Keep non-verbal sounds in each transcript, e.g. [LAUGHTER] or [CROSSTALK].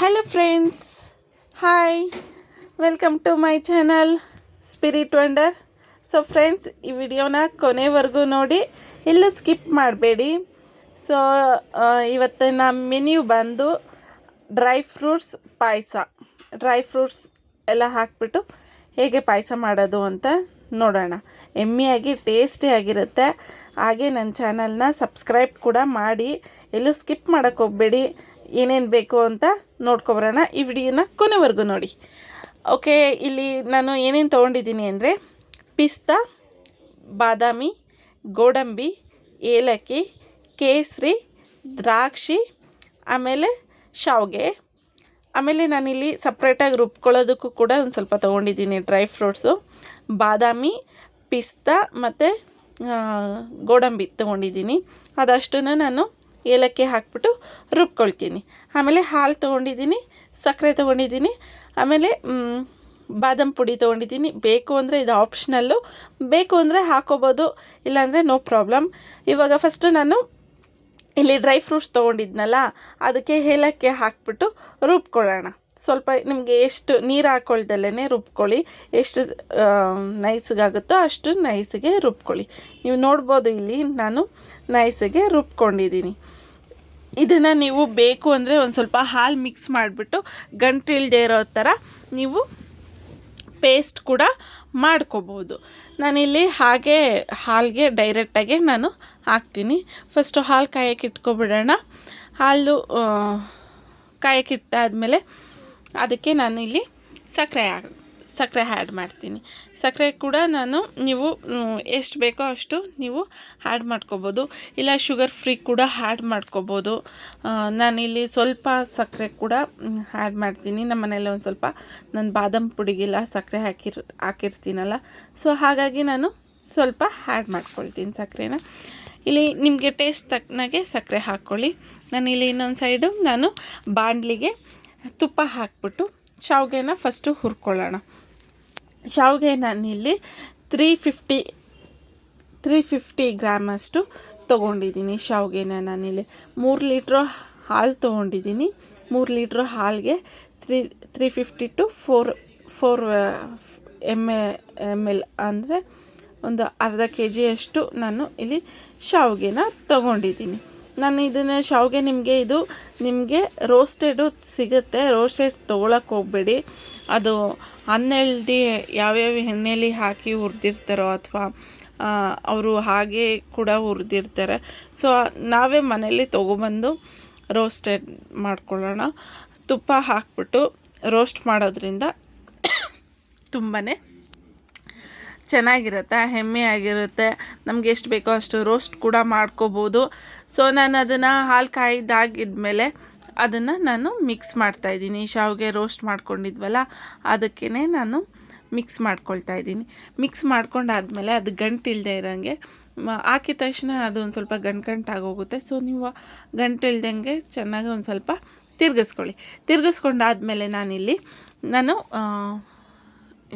Hello friends hi welcome to my channel spirit wonder so friends ಈ ವಿಡಿಯೋನ ಕೊನೆವರೆಗೂ ನೋಡಿ, ಎಲ್ಲೂ ಸ್ಕಿಪ್ ಮಾಡಬೇಡಿ. ಸೊ ಇವತ್ತಿನ ಮೆನ್ಯೂ ಬಂದು ಡ್ರೈ ಫ್ರೂಟ್ಸ್ ಪಾಯಸ. ಡ್ರೈ ಫ್ರೂಟ್ಸ್ ಎಲ್ಲ ಹಾಕ್ಬಿಟ್ಟು ಹೇಗೆ ಪಾಯಸ ಮಾಡೋದು ಅಂತ ನೋಡೋಣ. ಎಮ್ಮಿಯಾಗಿ ಟೇಸ್ಟಿಯಾಗಿರುತ್ತೆ ಹಾಗೆ ನನ್ನ ಚಾನಲ್ನ ಸಬ್ಸ್ಕ್ರೈಬ್ ಕೂಡ ಮಾಡಿ. ಎಲ್ಲೂ ಸ್ಕಿಪ್ ಮಾಡೋಕ್ಕೆ ಹೋಗಬೇಡಿ. ಏನೇನು ಬೇಕು ಅಂತ ನೋಡ್ಕೊಬರೋಣ ಈ ವಿಡಿಯೋನ ಕೊನೆವರೆಗೂ ನೋಡಿ. ಓಕೆ, ಇಲ್ಲಿ ನಾನು ಏನೇನು ತೊಗೊಂಡಿದ್ದೀನಿ ಅಂದರೆ ಪಿಸ್ತಾ, ಬಾದಾಮಿ, ಗೋಡಂಬಿ, ಏಲಕ್ಕಿ, ಕೇಸರಿ, ದ್ರಾಕ್ಷಿ, ಆಮೇಲೆ ಶಾವಿಗೆ. ಆಮೇಲೆ ನಾನಿಲ್ಲಿ ಸಪ್ರೇಟಾಗಿ ರುಬ್ಕೊಳ್ಳೋದಕ್ಕೂ ಕೂಡ ಒಂದು ಸ್ವಲ್ಪ ತೊಗೊಂಡಿದ್ದೀನಿ ಡ್ರೈ ಫ್ರೂಟ್ಸು. ಬಾದಾಮಿ, ಪಿಸ್ತಾ ಮತ್ತು ಗೋಡಂಬಿ ತೊಗೊಂಡಿದ್ದೀನಿ. ಅದಷ್ಟನ್ನು ನಾನು ಏಲಕ್ಕಿ ಹಾಕ್ಬಿಟ್ಟು ರುಬ್ಕೊಳ್ತೀನಿ. ಆಮೇಲೆ ಹಾಲು ತೊಗೊಂಡಿದ್ದೀನಿ, ಸಕ್ಕರೆ ತೊಗೊಂಡಿದ್ದೀನಿ, ಆಮೇಲೆ ಬಾದಾಮ್ ಪುಡಿ ತೊಗೊಂಡಿದ್ದೀನಿ. ಬೇಕು ಅಂದರೆ ಇದು ಆಪ್ಷನಲ್ಲು ಬೇಕು ಅಂದರೆ ಹಾಕೋಬೋದು, ಇಲ್ಲಾಂದರೆ ನೋ ಪ್ರಾಬ್ಲಮ್ ಇವಾಗ ಫಸ್ಟು ನಾನು ಇಲ್ಲಿ ಡ್ರೈ ಫ್ರೂಟ್ಸ್ ತೊಗೊಂಡಿದ್ನಲ್ಲ, ಅದಕ್ಕೆ ಏಲಕ್ಕಿ ಹಾಕ್ಬಿಟ್ಟು ರುಬ್ಕೊಳ್ಳೋಣ. ಸ್ವಲ್ಪ ನಿಮಗೆ ಎಷ್ಟು ನೀರು ಹಾಕ್ಕೊಳ್ದಲ್ಲೇ ರುಬ್ಕೊಳ್ಳಿ. ಎಷ್ಟು ನೈಸ್ಗಾಗುತ್ತೋ ಅಷ್ಟು ನೈಸಿಗೆ ರುಬ್ಕೊಳ್ಳಿ. ನೀವು ನೋಡ್ಬೋದು ಇಲ್ಲಿ ನಾನು ನೈಸಿಗೆ ರುಬ್ಕೊಂಡಿದ್ದೀನಿ. ಇದನ್ನು ನೀವು ಬೇಕು ಅಂದರೆ ಒಂದು ಸ್ವಲ್ಪ ಹಾಲು ಮಿಕ್ಸ್ ಮಾಡಿಬಿಟ್ಟು ಗಂಟಿಲ್ದೇ ಇರೋ ಥರ ನೀವು ಪೇಸ್ಟ್ ಕೂಡ ಮಾಡ್ಕೋಬೋದು. ನಾನಿಲ್ಲಿ ಹಾಗೆ ಹಾಲಿಗೆ ಡೈರೆಕ್ಟಾಗೆ ನಾನು ಹಾಕ್ತೀನಿ. ಫಸ್ಟು ಹಾಲು ಕಾಯಕ್ಕೆ ಇಟ್ಕೊಬಿಡೋಣ. ಹಾಲು ಕಾಯಕ್ಕಿಟ್ಟಾದಮೇಲೆ ಅದಕ್ಕೆ ನಾನು ಇಲ್ಲಿ ಸಕ್ಕರೆ ಸಕ್ಕರೆ ಆ್ಯಡ್ ಮಾಡ್ತೀನಿ. ಸಕ್ಕರೆ ಕೂಡ ನಾನು ನೀವು ಎಷ್ಟು ಬೇಕೋ ಅಷ್ಟು ನೀವು ಆ್ಯಡ್ ಮಾಡ್ಕೋಬೋದು. ಇಲ್ಲ ಶುಗರ್ ಫ್ರೀ ಕೂಡ ಆ್ಯಡ್ ಮಾಡ್ಕೋಬೋದು. ನಾನಿಲ್ಲಿ ಸ್ವಲ್ಪ ಸಕ್ಕರೆ ಕೂಡ ಆ್ಯಡ್ ಮಾಡ್ತೀನಿ. ನಮ್ಮ ಮನೇಲಿ ಒಂದು ಸ್ವಲ್ಪ, ನಾನು ಬಾದಾಮ್ ಪುಡಿಗೆಲ್ಲ ಸಕ್ಕರೆ ಹಾಕಿರ್, ಹಾಕಿರ್ತೀನಲ್ಲ. ಸೊ ಹಾಗಾಗಿ ನಾನು ಸ್ವಲ್ಪ ಆ್ಯಡ್ ಮಾಡ್ಕೊಳ್ತೀನಿ ಸಕ್ಕರೆನ. ಇಲ್ಲಿ ನಿಮಗೆ ಟೇಸ್ಟ್ ತಕ್ಕನಾಗೆ ಸಕ್ಕರೆ ಹಾಕ್ಕೊಳ್ಳಿ. ನಾನಿಲ್ಲಿ ಇನ್ನೊಂದು ಸೈಡು ನಾನು ಬಾಣಲಿಗೆ ತುಪ್ಪ ಹಾಕ್ಬಿಟ್ಟು ಶಾವಿಗೆನ ಫಸ್ಟು ಹುರ್ಕೊಳ್ಳೋಣ. ಶಾವಿಗೆ ನಾನಿಲ್ಲಿ ತ್ರೀ ಫಿಫ್ಟಿ ತ್ರೀ ಫಿಫ್ಟಿ ಗ್ರಾಮಷ್ಟು ತೊಗೊಂಡಿದ್ದೀನಿ ಶಾವಿಗೆನ ನಾನಿಲ್ಲಿ ಮೂರು ಲೀಟ್ರು ಹಾಲು ತೊಗೊಂಡಿದ್ದೀನಿ. ಮೂರು ಲೀಟ್ರು ಹಾಲಿಗೆ three three fifty to four four M A M L ಅಂದರೆ ಒಂದು ಅರ್ಧ ಕೆ ಜಿಯಷ್ಟು ನಾನು ಇಲ್ಲಿ ಶಾವಿಗೆನ ತೊಗೊಂಡಿದ್ದೀನಿ. ನಾನು ಇದನ್ನು ಶಾವಿಗೆ ನಿಮಗೆ ಇದು, ನಿಮಗೆ ರೋಸ್ಟೆಡು ಸಿಗುತ್ತೆ. ರೋಸ್ಟೆಡ್ ತೊಗೊಳಕ್ಕೆ ಹೋಗಬೇಡಿ. ಅದು ಹನ್ನೆಲ್ದಿ ಯಾವ್ಯಾವ ಎಣ್ಣೆಲಿ ಹಾಕಿ ಹುರಿದಿರ್ತಾರೋ ಅಥವಾ ಅವರು ಹಾಗೆ ಕೂಡ ಹುರಿದಿರ್ತಾರೆ. ಸೊ ನಾವೇ ಮನೇಲಿ ತೊಗೊಬಂದು ರೋಸ್ಟೆಡ್ ಮಾಡ್ಕೊಳ್ಳೋಣ. ತುಪ್ಪ ಹಾಕ್ಬಿಟ್ಟು ರೋಸ್ಟ್ ಮಾಡೋದ್ರಿಂದ [COUGHS] ತುಂಬಾ ಚೆನ್ನಾಗಿರುತ್ತೆ, ಹೆಮ್ಮೆ ಆಗಿರುತ್ತೆ. ನಮ್ಗೆ ಎಷ್ಟು ಬೇಕೋ ಅಷ್ಟು ರೋಸ್ಟ್ ಕೂಡ ಮಾಡ್ಕೋಬೋದು. ಸೊ ನಾನು ಅದನ್ನು ಹಾಲು ಕಾಯ್ದಾಗಿದ್ಮೇಲೆ ಅದನ್ನು ನಾನು ಮಿಕ್ಸ್ ಮಾಡ್ತಾ ಇದ್ದೀನಿ. ಶಾವಿಗೆ ರೋಸ್ಟ್ ಮಾಡ್ಕೊಂಡಿದ್ವಲ್ಲ ಅದಕ್ಕೇ ನಾನು ಮಿಕ್ಸ್ ಮಾಡ್ಕೊಳ್ತಾ ಇದ್ದೀನಿ. ಮಿಕ್ಸ್ ಮಾಡ್ಕೊಂಡಾದ್ಮೇಲೆ ಅದು ಗಂಟಿಲ್ಲದೆ ಇರೋಂಗೆ ಹಾಕಿದ ತಕ್ಷಣ ಅದು ಒಂದು ಸ್ವಲ್ಪ ಗಂಟು ಗಂಟಾಗೋಗುತ್ತೆ ಸೊ ನೀವು ಗಂಟಿಲ್ದಂಗೆ ಚೆನ್ನಾಗಿ ಒಂದು ಸ್ವಲ್ಪ ತಿರ್ಗಿಸ್ಕೊಳ್ಳಿ. ತಿರ್ಗಿಸ್ಕೊಂಡಾದ್ಮೇಲೆ ನಾನಿಲ್ಲಿ, ನಾನು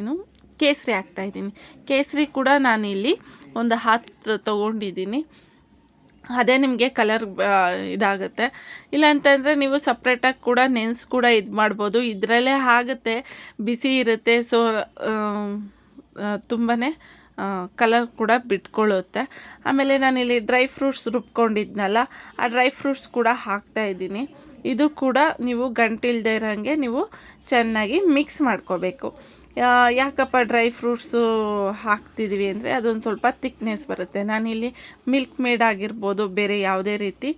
ಏನು ಕೇಸರಿ ಹಾಕ್ತಾಯಿದ್ದೀನಿ ಕೇಸರಿ ಕೂಡ ನಾನಿಲ್ಲಿ ಒಂದು ಹತ್ತು ತೊಗೊಂಡಿದ್ದೀನಿ. ಅದೇ ನಿಮಗೆ ಕಲರ್ ಇದಾಗುತ್ತೆ. ಇಲ್ಲ ಅಂತಂದರೆ ನೀವು ಸಪ್ರೇಟಾಗಿ ಕೂಡ ನೆನ್ಸ್ ಕೂಡ ಇದು ಮಾಡ್ಬೋದು. ಇದರಲ್ಲೇ ಆಗುತ್ತೆ, ಬಿಸಿ ಇರುತ್ತೆ. ಸೊ ತುಂಬಾ ಕಲರ್ ಕೂಡ ಬಿಟ್ಕೊಳ್ಳುತ್ತೆ ಆಮೇಲೆ ನಾನಿಲ್ಲಿ ಡ್ರೈ ಫ್ರೂಟ್ಸ್ ರುಬ್ಕೊಂಡಿದ್ನಲ್ಲ, ಆ ಡ್ರೈ ಫ್ರೂಟ್ಸ್ ಕೂಡ ಹಾಕ್ತಾ ಇದ್ದೀನಿ. ಇದು ಕೂಡ ನೀವು ಗಂಟಿಲ್ದೇ ಇರೋಂಗೆ ನೀವು ಚೆನ್ನಾಗಿ ಮಿಕ್ಸ್ ಮಾಡ್ಕೋಬೇಕು. ಯಾಕಪ್ಪ ಡ್ರೈ ಫ್ರೂಟ್ಸು ಹಾಕ್ತಿದ್ವಿ ಅಂದರೆ ಅದೊಂದು ಸ್ವಲ್ಪ ತಿಕ್ನೆಸ್ ಬರುತ್ತೆ. ನಾನಿಲ್ಲಿ ಮಿಲ್ಕ್ ಮೇಡ್ ಆಗಿರ್ಬೋದು, ಬೇರೆ ಯಾವುದೇ ರೀತಿ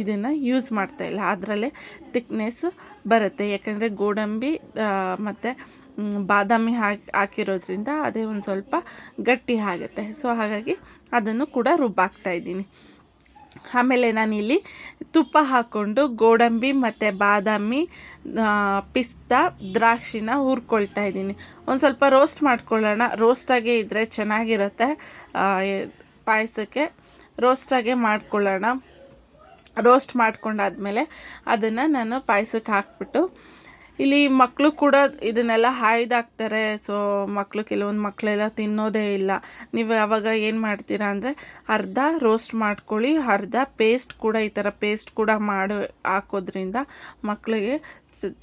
ಇದನ್ನು ಯೂಸ್ ಮಾಡ್ತಾಯಿಲ್ಲ ಅದರಲ್ಲೇ ತಿಕ್ನೆಸ್ ಬರುತ್ತೆ. ಯಾಕಂದರೆ ಗೋಡಂಬಿ ಮತ್ತು ಬಾದಾಮಿ ಹಾಕಿ, ಹಾಕಿರೋದ್ರಿಂದ ಅದೇ ಒಂದು ಸ್ವಲ್ಪ ಗಟ್ಟಿ ಆಗುತ್ತೆ. ಸೊ ಹಾಗಾಗಿ ಅದನ್ನು ಕೂಡ ರುಬ್ಬಾಕ್ತಾ ಇದ್ದೀನಿ. ಆಮೇಲೆ ನಾನಿಲ್ಲಿ ತುಪ್ಪ ಹಾಕ್ಕೊಂಡು ಗೋಡಂಬಿ ಮತ್ತು ಬಾದಾಮಿ ಪಿಸ್ತಾ, ದ್ರಾಕ್ಷಿನ ಹುರ್ಕೊಳ್ತಾ ಇದ್ದೀನಿ. ಒಂದು ಸ್ವಲ್ಪ ರೋಸ್ಟ್ ಮಾಡ್ಕೊಳ್ಳೋಣ. ರೋಸ್ಟಾಗೆ ಇದ್ದರೆ ಚೆನ್ನಾಗಿರುತ್ತೆ. ಪಾಯಸಕ್ಕೆ ರೋಸ್ಟಾಗೆ ಮಾಡ್ಕೊಳ್ಳೋಣ. ರೋಸ್ಟ್ ಮಾಡ್ಕೊಂಡಾದ್ಮೇಲೆ ಅದನ್ನು ನಾನು ಪಾಯಸಕ್ಕೆ ಹಾಕ್ಬಿಟ್ಟು ಇಲ್ಲಿ ಮಕ್ಕಳು ಕೂಡ ಇದನ್ನೆಲ್ಲ ಹಾಯ್ದಾಕ್ತಾರೆ. ಸೊ ಮಕ್ಕಳು ಕೆಲವೊಂದು ಮಕ್ಕಳೆಲ್ಲ ತಿನ್ನೋದೇ ಇಲ್ಲ. ನೀವು ಯಾವಾಗ ಏನು ಮಾಡ್ತೀರಾ ಅಂದರೆ ಅರ್ಧ ರೋಸ್ಟ್ ಮಾಡ್ಕೊಳ್ಳಿ, ಅರ್ಧ ಪೇಸ್ಟ್ ಕೂಡ ಈ ಥರ ಪೇಸ್ಟ್ ಕೂಡ ಮಾಡಿ, ಹಾಕೋದ್ರಿಂದ ಮಕ್ಕಳಿಗೆ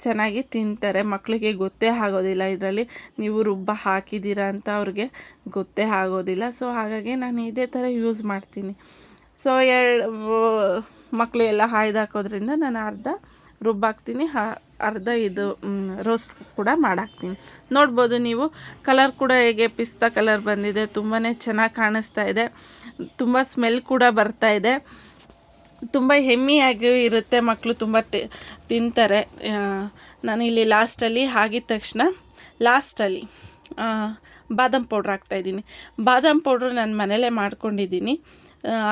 ಚೆನ್ನಾಗಿ ತಿಂತಾರೆ. ಮಕ್ಕಳಿಗೆ ಗೊತ್ತೇ ಆಗೋದಿಲ್ಲ ಇದರಲ್ಲಿ. ನೀವು ರುಬ್ಬ ಹಾಕಿದ್ದೀರಾ ಅಂತ ಅವ್ರಿಗೆ ಗೊತ್ತೇ ಆಗೋದಿಲ್ಲ. ಸೊ ಹಾಗಾಗಿ ನಾನು ಇದೇ ಥರ ಯೂಸ್ ಮಾಡ್ತೀನಿ. ಸೊ ಎರಡು ಮಕ್ಕಳೆಲ್ಲ ಹಾಯ್ದಾಕೋದ್ರಿಂದ ನಾನು ಅರ್ಧ ರುಬ್ಬಾಕ್ತೀನಿ. ಅರ್ಧ ಇದು ರೋಸ್ಟ್ ಕೂಡ ಮಾಡಾಕ್ತೀನಿ. ನೋಡ್ಬೋದು ನೀವು ಕಲರ್ ಕೂಡ ಹೇಗೆ ಪಿಸ್ತಾ ಕಲರ್ ಬಂದಿದೆ ತುಂಬಾ ಚೆನ್ನಾಗಿ ಕಾಣಿಸ್ತಾ ಇದೆ. ತುಂಬ ಸ್ಮೆಲ್ ಕೂಡ ಬರ್ತಾ ಇದೆ. ತುಂಬ ಹೆಮ್ಮಿಯಾಗಿ ಇರುತ್ತೆ ಮಕ್ಕಳು ತುಂಬ ತಿಂತಾರೆ. ನಾನಿಲ್ಲಿ ಲಾಸ್ಟಲ್ಲಿ ಆಗಿದ ತಕ್ಷಣ ಲಾಸ್ಟಲ್ಲಿ ಬಾದಾಮ್ ಪೌಡ್ರ್ ಹಾಕ್ತಾಯಿದ್ದೀನಿ ಬಾದಾಮ್ ಪೌಡ್ರ್ ನಾನು ಮನೇಲೇ ಮಾಡ್ಕೊಂಡಿದ್ದೀನಿ.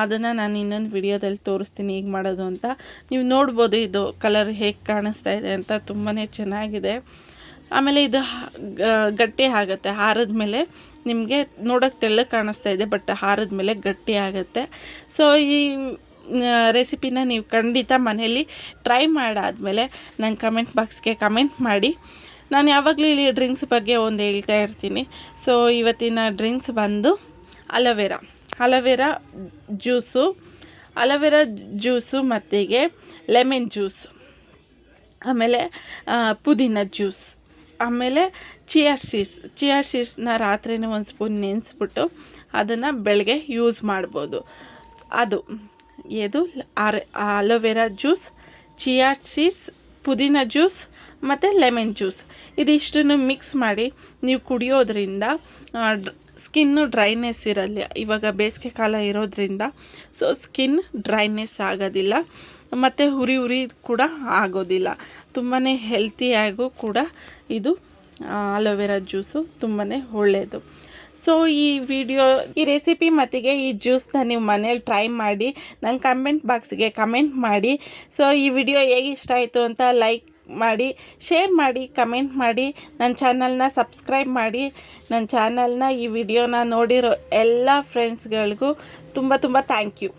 ಅದನ್ನು ನಾನು ಇನ್ನೊಂದು ವಿಡಿಯೋದಲ್ಲಿ ತೋರಿಸ್ತೀನಿ ಹೀಗೆ ಮಾಡೋದು ಅಂತ. ನೀವು ನೋಡ್ಬೋದು ಇದು ಕಲರ್ ಹೇಗೆ ಕಾಣಿಸ್ತಾ ಇದೆ ಅಂತ ತುಂಬಾ ಚೆನ್ನಾಗಿದೆ. ಆಮೇಲೆ ಇದು ಗಟ್ಟಿ ಆಗುತ್ತೆ. ಹಾರದ ಮೇಲೆ ನಿಮಗೆ ನೋಡೋಕ್ಕೆ ತೆಳ್ಳಗೆ ಕಾಣಿಸ್ತಾ ಇದೆ, ಬಟ್ ಹಾರದ ಮೇಲೆ ಗಟ್ಟಿ ಆಗುತ್ತೆ. ಸೊ ಈ ರೆಸಿಪಿನ ನೀವು ಖಂಡಿತ ಮನೆಯಲ್ಲಿ ಟ್ರೈ ಮಾಡಾದಮೇಲೆ ನಂಗೆ ಕಮೆಂಟ್ ಬಾಕ್ಸ್ಗೆ ಕಮೆಂಟ್ ಮಾಡಿ. ನಾನು ಯಾವಾಗಲೂ ಇಲ್ಲಿ ಡ್ರಿಂಕ್ಸ್ ಬಗ್ಗೆ ಒಂದು ಹೇಳ್ತಾ ಇರ್ತೀನಿ. ಸೊ ಇವತ್ತಿನ ಡ್ರಿಂಕ್ಸ್ ಬಂದು aloe vera. Aloe vera juice aloe vera juice ಮತ್ತಿಗೆ lemon juice ಆಮೇಲೆ ಪುದೀನ ಜ್ಯೂಸ್ ಆಮೇಲೆ ಚಿಯರ್ ಸೀಡ್ಸ್ ಚಿಯರ್ ಸೀಡ್ಸ್ನ ರಾತ್ರಿನೇ ಒಂದು ಸ್ಪೂನ್ ನೆನೆಸ್ಬಿಟ್ಟು ಅದನ್ನು ಬೆಳಗ್ಗೆ ಯೂಸ್ ಮಾಡ್ಬೋದು. ಅದು ಇದು R aloe vera juice chia seeds ಪುದೀನ ಜ್ಯೂಸ್ ಮತ್ತು ಲೆಮನ್ ಜ್ಯೂಸ್ ಇದಿಷ್ಟನ್ನು ಮಿಕ್ಸ್ ಮಾಡಿ ನೀವು ಕುಡಿಯೋದ್ರಿಂದ ಸ್ಕಿನ್ನು ಡ್ರೈನೆಸ್ ಇರಲ್ಲ ಇವಾಗ ಬೇಸಿಗೆ ಕಾಲ ಇರೋದ್ರಿಂದ, ಸೊ ಸ್ಕಿನ್ ಡ್ರೈನೆಸ್ ಆಗೋದಿಲ್ಲ. ಮತ್ತು ಉರಿ ಉರಿ ಕೂಡ ಆಗೋದಿಲ್ಲ. ತುಂಬಾ ಹೆಲ್ತಿಯಾಗೂ ಕೂಡ ಇದು ಅಲೋವೆರಾ ಜ್ಯೂಸು ತುಂಬಾ ಒಳ್ಳೆಯದು ಸೊ ಈ ವಿಡಿಯೋ, ಈ ರೆಸಿಪಿ ಮತ್ತಿಗೆ ಈ ಜ್ಯೂಸ್ನ ನೀವು ಮನೇಲಿ ಟ್ರೈ ಮಾಡಿ, ನಂಗೆ ಕಮೆಂಟ್ ಬಾಕ್ಸ್ಗೆ ಕಮೆಂಟ್ ಮಾಡಿ. ಸೊ ಈ ವಿಡಿಯೋ ಹೇಗೆ ಇಷ್ಟ ಆಯಿತು ಅಂತ ಲೈಕ್ ಮಾಡಿ ಶೇರ್ ಮಾಡಿ ಕಮೆಂಟ್ ಮಾಡಿ ನನ್ನ ಚಾನಲ್ನ ಸಬ್ಸ್ಕ್ರೈಬ್ ಮಾಡಿ. ನನ್ನ ಚಾನಲ್ನ ಈ ವಿಡಿಯೋನ ನೋಡಿರೋ ಎಲ್ಲ ಫ್ರೆಂಡ್ಸ್ಗಳಿಗೂ ತುಂಬ ತುಂಬ ಥ್ಯಾಂಕ್ ಯು